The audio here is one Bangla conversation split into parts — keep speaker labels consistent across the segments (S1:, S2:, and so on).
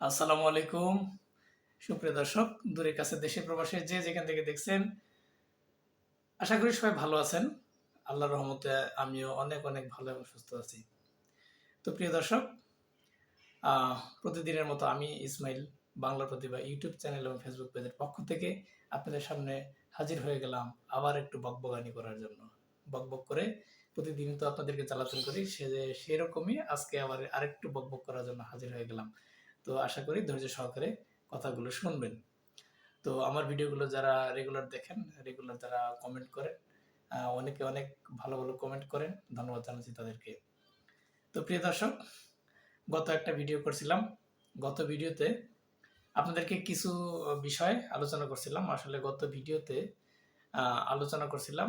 S1: আসসালামু আলাইকুম। সুপ্রিয় দর্শক, দূরের কাছে দেশে প্রবাসে যে যেখান থেকে দেখছেন, আশা করি সবাই ভালো আছেন। আল্লাহর রহমতে আমিও অনেক অনেক ভালো এবং সুস্থ আছি। তো প্রিয় দর্শক প্রতিদিনের মতো আমি ইসমাইল বাংলা প্রতিভা ইউটিউব চ্যানেল এবং ফেসবুক পেজের পক্ষ থেকে আপনাদের সামনে হাজির হয়ে গেলাম আবার একটু বকবগানি করার জন্য। বকবক করে প্রতিদিন তো আপনাদেরকে চালাচল করি, সে সেরকমই আজকে আবার আরেকটু বকবক করার জন্য হাজির হয়ে গেলাম। তো আশা করি ধৈর্য সহকারে কথাগুলো শুনবেন। তো আমার ভিডিওগুলো যারা রেগুলার দেখেন রেগুলার যারা কমেন্ট করেন অনেকে অনেক ভালো ভালো কমেন্ট করেন, ধন্যবাদ জানাচ্ছি তাদেরকে। তো প্রিয় দর্শক, গত একটা ভিডিও করছিলাম। গত ভিডিওতে আপনাদেরকে কিছু বিষয় আলোচনা করছিলাম। আসলে গত ভিডিওতে আলোচনা করছিলাম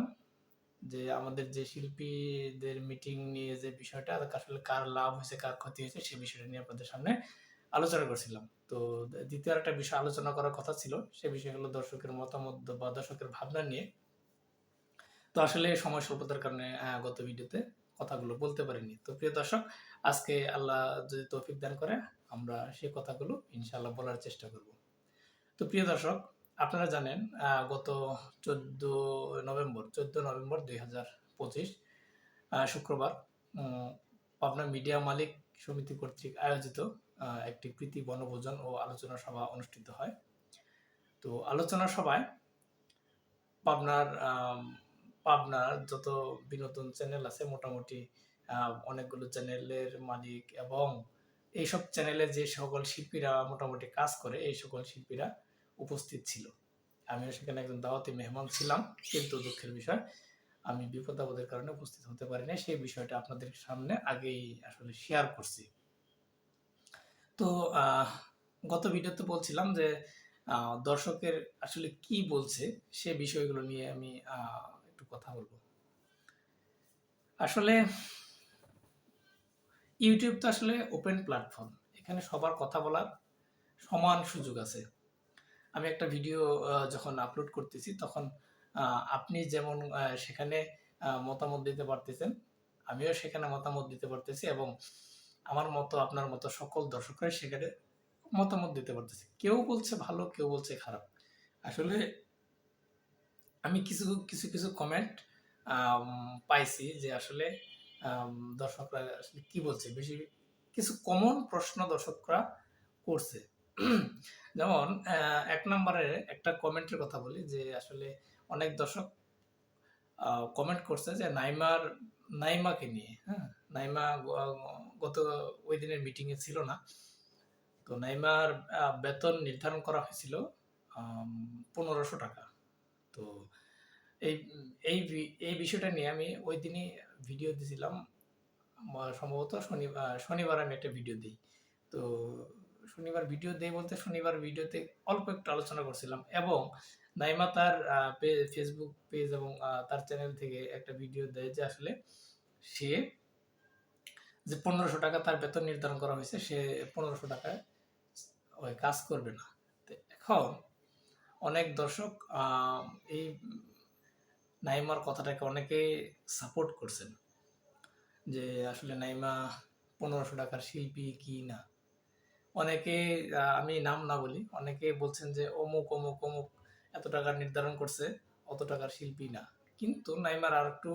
S1: যে আমাদের যে শিল্পীদের মিটিং নিয়ে যে বিষয়টা, আসলে কার লাভ হয়েছে, কার ক্ষতি হয়েছে, সে বিষয়টা নিয়ে আপনাদের সামনে আলোচনা করছিলাম। তো দ্বিতীয় একটা বিষয় আলোচনা করার কথা ছিল, সে বিষয় হলো দর্শকের মতামত বা দর্শকের ভাবনা নিয়ে। তো আসলে সময় স্বল্পতার কারণে গত ভিডিওতে কথাগুলো বলতে পারিনি। তো প্রিয় দর্শক, আজকে আল্লাহ যদি তৌফিক দান করে, আমরা সেই কথাগুলো ইনশাআল্লাহ বলার চেষ্টা করব। তো প্রিয় দর্শক, আপনারা জানেন গত চোদ্দ নভেম্বর চোদ্দ নভেম্বর দুই হাজার পঁচিশ শুক্রবার পাবনা মিডিয়া মালিক সমিতি কর্তৃক আয়োজিত একটি প্রীতি বনভোজন ও আলোচনা সভা অনুষ্ঠিত হয়। তো আলোচনা সভায় পাবনার আম, পাবনার যত বিনোদন চ্যানেল আছে মোটামুটি অনেকগুলো চ্যানেলের মালিক এবং এইসব চ্যানেলে যে সকল শিল্পীরা মোটামুটি কাজ করে এই সকল শিল্পীরা উপস্থিত ছিল। আমিও সেখানে একজন দাওয়াতি মেহমান ছিলাম কিন্তু দুঃখের বিষয় আমি বিপদ আপদের কারণে উপস্থিত হতে পারি না সেই বিষয়টা আপনাদের সামনে আগেই আসলে শেয়ার করছি। তো গত ভিডিওতে বলছিলাম যে দর্শকের আসলে কি বলছে সে বিষয়গুলো নিয়ে আমি একটু কথা বলব। আসলে ইউটিউব তো আসলে ওপেন প্ল্যাটফর্ম এখানে সবার কথা বলার সমান সুযোগ আছে। আমি একটা ভিডিও যখন আপলোড করতেছি, তখন আপনি যেমন সেখানে মতামত দিতে পারতেছেন, আমিও সেখানে মতামত দিতে পারতেছি এবং আমার মতো, আপনার মতো সকল দর্শকরা সেখানে মতামত দিতে পারতেছি। কেউ বলছে ভালো, কেউ বলছে খারাপ। আসলে আমি কিছু কিছু কিছু কমেন্ট পাইছি যে আসলে দর্শকরা আসলে কি বলছে? বেশি কিছু কমন প্রশ্ন দর্শকরা করছে। যেমন এক নম্বরে একটা কমেন্টের কথা বলি যে আসলে অনেক দর্শক কমেন্ট করছে যে নাইমার, নাইমাকে নিয়ে হ্যাঁ? নাইমা গত ওই দিনের মিটিংয়ে ছিল না। তো নাইমার বেতন নির্ধারণ করা হয়েছিল পনেরোশো টাকা। তো এই এই এই বিষয়টা নিয়ে আমি ওই দিনই ভিডিও দিয়েছিলাম সম্ভবত শনিবার শনিবার আমি একটা ভিডিও দিই। তো শনিবার ভিডিও দেই বলতে শনিবার ভিডিওতে অল্প একটু আলোচনা করছিলাম এবং নাইমা তার ফেসবুক পেজ এবং তার চ্যানেল থেকে একটা ভিডিও দেয় যে আসলে সে যে পনেরোশো টাকা তার বেতন নির্ধারণ করা হয়েছে, সে পনেরোশো টাকায় ওই কাজ করবে না। এখন অনেক দর্শক এই নাইমার কথাটাকে অনেকে সাপোর্ট করছেন যে আসলে নাইমা পনেরোশো টাকার শিল্পী কি না? অনেকে আমি নাম না বলি, অনেকে বলছেন যে অমুক অমুক অমুক এত টাকা নির্ধারণ করছে, অত টাকার শিল্পী না। কিন্তু নাইমার আর একটু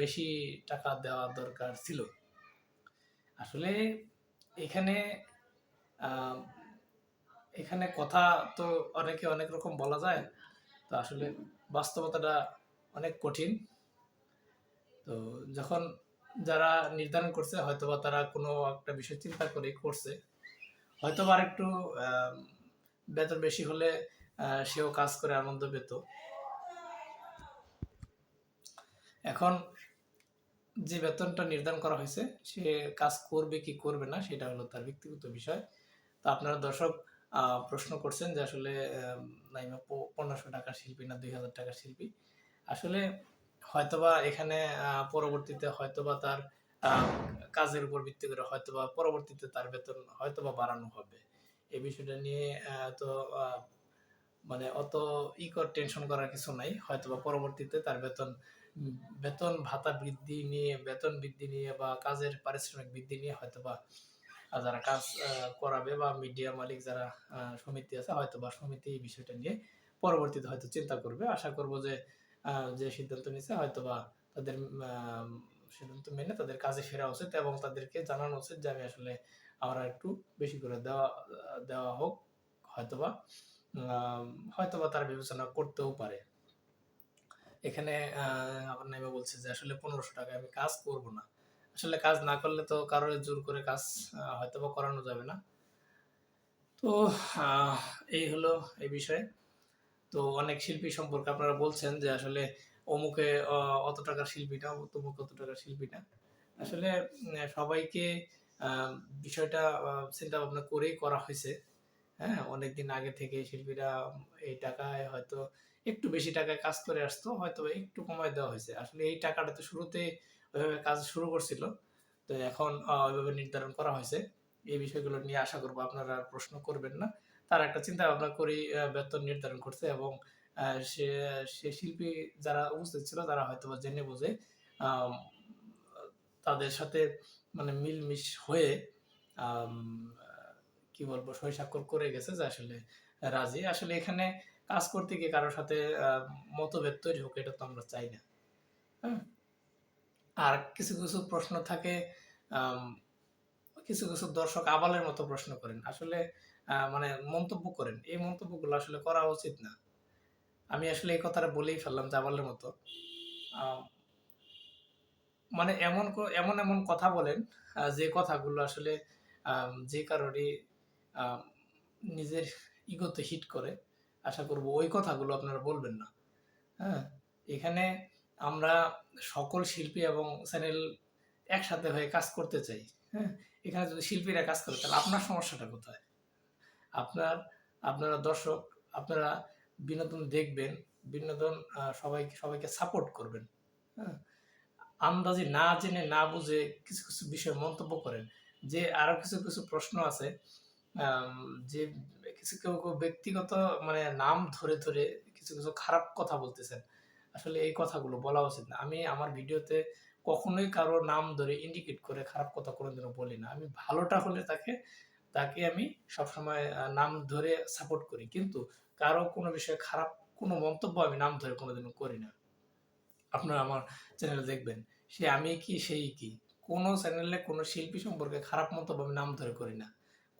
S1: বেশি টাকা দেওয়া দরকার ছিল। আসলে এখানে এখানে কথা তো অনেকে অনেক রকম বলা যায়। তো আসলে বাস্তবতাটা অনেক কঠিন। তো যখন যারা নির্ধারণ করছে, হয়তোবা তারা কোনো একটা বিষয় চিন্তা করে করছে। হয়তোবা একটু বেতন বেশি হলে সেও কাজ করে আনন্দ পেত। এখন যে বেতনটা নির্ধারণ করা হয়েছে, সে কাজ করবে কি করবে না, সেটা হলো তার ব্যক্তিগত বিষয়। তো আপনারা দর্শক প্রশ্ন করছেন যে আসলে নাইমা পনেরোশো টাকার শিল্পী না দুই হাজার টাকার শিল্পী? আসলে হয়তোবা এখানে পরবর্তীতে হয়তোবা তার কাজের উপর ভিত্তি করে হয়তোবা পরবর্তীতে তার বেতন হয়তোবা বাড়ানো হবে। এই বিষয়টা নিয়ে তো মানে অত ই কর টেনশন করার কিছু নাই। হয়তোবা পরবর্তীতে তার বেতন বেতন ভাতা বৃদ্ধি নিয়ে বেতন বৃদ্ধি নিয়ে বা কাজের পারিশ্রমিক বৃদ্ধি নিয়ে হয়তোবা আহ, যারা কাজ করাবে বা মিডিয়া মালিক যারা সমিতি আছে হয়তো বা সমিতি এই বিষয়টা নিয়ে পরবর্তীতে হয়তো চিন্তা করবে। আশা করব যে যে সিদ্ধান্ত নিছে হয়তো বা তাদের সিদ্ধান্ত মেনে তাদের কাজে ফেরা উচিত এবং তাদেরকে জানানো উচিত যে আমি আসলে আমরা একটু বেশি করে দেওয়া দেওয়া হোক হয়তোবা। হয়তোবা তারা বিবেচনা করতেও পারে। এখানে আমার নাইবা বলছে যে আসলে পনেরোশো টাকায় আমি কাজ করব না। আসলে কাজ না করলে তো কারোর জোর করে কাজ আহ, হয়তোবা করানো যাবে না। তো এই হলো এই বিষয়ে। তো অনেক শিল্পী সম্পর্কে আপনারা বলছেন যে আসলে অমুকে অত টাকার শিল্পী না তমুক অত টাকার শিল্পী না। আসলে সবাইকে বিষয়টা চিন্তা ভাবনা করেই করা হয়েছে। হ্যাঁ অনেকদিন আগে থেকে শিল্পীরা এই টাকায় হয়তো একটু বেশি টাকায় কাজ করে আসতো হয়তো একটু কমায় দেওয়া হয়েছে। আসলে এই টাকাটা তো শুরুতে ওইভাবে কাজ শুরু করছিল তো এখন ওইভাবে নির্ধারণ করা হয়েছে। এই বিষয়গুলো নিয়ে আশা করব আপনারা প্রশ্ন করবেন না। তারা একটা চিন্তা ভাবনা আহ, বেতন নির্ধারণ করছে এবং সে সে শিল্পী যারা উপস্থিত ছিল তারা হয়তো জেনে বুঝে তাদের সাথে মানে মিলমিশ হয়ে কি বলব সই স্বাক্ষর করে গেছে যে আসলে রাজি। আসলে এখানে কাজ করতে গিয়ে কারোর সাথে মতভেদ তৈরি হোক এটা তো আমরা চাই না। হ্যাঁ? আর কিছু কিছু প্রশ্ন থাকে কিছু কিছু দর্শক আবালের মতো প্রশ্ন করেন। আসলে মানে মন্তব্য করেন। এই মন্তব্যগুলো আসলে করা উচিত না। আমি আসলে এই কথাটা বলেই ফেললাম যে আবালের মতো। মানে এমন এমন এমন কথা বলেন যে কথাগুলো আসলে যে কারণে আম, নিজের ইগোতে হিট করে, আশা করব ওই কথাগুলো আপনারা বলবেন না। হ্যাঁ এখানে আমরা সকল শিল্পী এবং চ্যানেল একসাথে হয়ে কাজ করতে চাই। হ্যাঁ এখানে যদি শিল্পীরা কাজ করে, তাহলে আপনার সমস্যাটা কোথায়? আপনার, আপনারা দর্শক, আপনারা বিনোদন দেখবেন, বিনোদন সবাই, সবাইকে সাপোর্ট করবেন। হ্যাঁ আন্দাজে না জেনে না বুঝে কিছু কিছু বিষয়ে মন্তব্য করেন। যে আরও কিছু কিছু প্রশ্ন আছে যে কিছু কেউ কেউ ব্যক্তিগত মানে নাম ধরে ধরে কিছু কিছু খারাপ কথা বলতেছেন আসলে এই কথাগুলো বলা উচিত না। আমি আমার ভিডিওতে কখনোই কারও নাম ধরে ইন্ডিকেট করে খারাপ কথা কোনোদিনও বলি না। আমি ভালোটা হলে তাকে তাকে আমি সবসময় আহ, নাম ধরে সাপোর্ট করি। কিন্তু কারও কোনো বিষয়ে খারাপ কোনো মন্তব্য আমি নাম ধরে কোনোদিনও করি না। আপনারা আমার চ্যানেলে দেখবেন সে আমি কি সেই কি? কোনো চ্যানেলে কোনো শিল্পী সম্পর্কে খারাপ মন্তব্য আমি নাম ধরে করি না।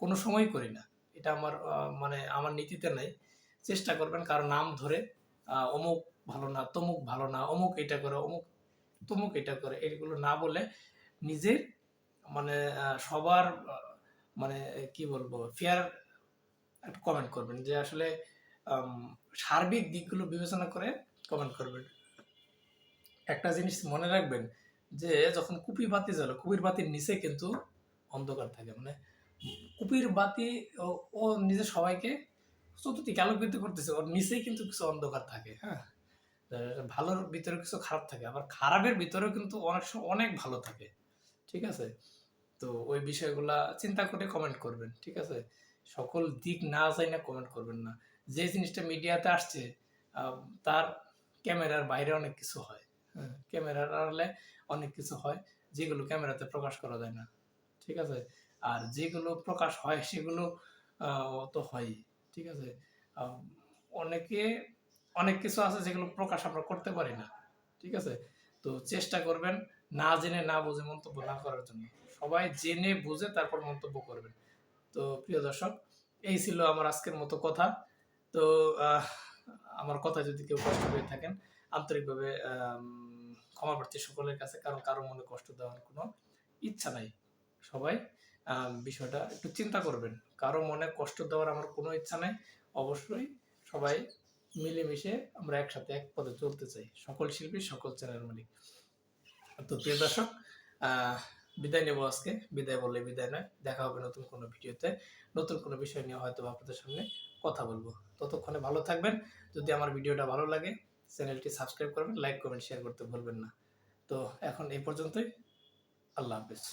S1: কোনো সময় করি না। এটা আমার মানে আমার নীতিতে নাই। চেষ্টা করবেন কারও নাম ধরে অমুক ভালো না, তমুক ভালো না, অমুক এটা করে, অমুক তমুক এটা করে, এগুলো না বলে নিজের মানে সবার মানে কি বলব ফেয়ার কমেন্ট করবেন। যে আসলে সার্বিক দিকগুলো বিবেচনা করে কমেন্ট করবেন। একটা জিনিস মনে রাখবেন যে যখন কুপি বাতি জ্বলে, কুপির বাতির নিচে কিন্তু অন্ধকার থাকে। মানে কুপির বাতি ও- নিজে সবাইকে চতুর্দিকে আলোকিত করতেছে। ওর নিচেই কিন্তু কিছু অন্ধকার থাকে হ্যাঁ? ভালোর ভিতরে কিছু খারাপ থাকে, আবার খারাপের ভিতরেও কিন্তু অনেক সময় অনেক ভালো থাকে, ঠিক আছে? তো ওই বিষয়গুলা চিন্তা করে কমেন্ট করবেন, ঠিক আছে? সকল দিক না যাই না কমেন্ট করবেন না। যে জিনিসটা মিডিয়াতে আসছে তার ক্যামেরার বাইরে অনেক কিছু হয় হ্যাঁ? ক্যামেরার আড়ালে অনেক কিছু হয়, যেগুলো ক্যামেরাতে প্রকাশ করা যায় না, ঠিক আছে? আর যেগুলো প্রকাশ হয়, সেগুলো তো হয়ই, ঠিক আছে? অনেকে, অনেক কিছু আছে যেগুলো প্রকাশ আমরা করতে পারি না, ঠিক আছে? তো চেষ্টা করবেন না জেনে, না বুঝে মন্তব্য না করার জন্য। সবাই জেনে, বুঝে তারপর মন্তব্য করবেন। তো প্রিয় দর্শক, এই ছিল আমার আজকের মতো কথা। তো আমার কথা যদি কেউ কষ্ট পেয়ে থাকেন, আন্তরিকভাবে ক্ষমা প্রার্থী সকলের কাছে কারণ কারও মনে কষ্ট দেওয়ার কোনো ইচ্ছা নাই। সবাই বিষয়টা একটু চিন্তা করবেন। কারও মনে কষ্ট দেওয়ার আমার কোনো ইচ্ছা নাই। অবশ্যই সবাই মিলেমিশে আমরা একসাথে এক পথে চলতে চাই। সকল শিল্পী, সকল চ্যানেল মালিক। তো প্রিয় দর্শক বিদায় নেব আজকে। বিদায় বললে বিদায় নয়। দেখা হবে নতুন কোনো ভিডিওতে। নতুন কোনো বিষয় নিয়ে হয়তো আপনাদের সামনে কথা বলব। ততক্ষণে ভালো থাকবেন। যদি আমার ভিডিওটা ভালো লাগে, চ্যানেলটি সাবস্ক্রাইব করবেন, লাইক, কমেন্ট শেয়ার করতে ভুলবেন না। তো এখন এই পর্যন্তই। আল্লাহ হাফেজ।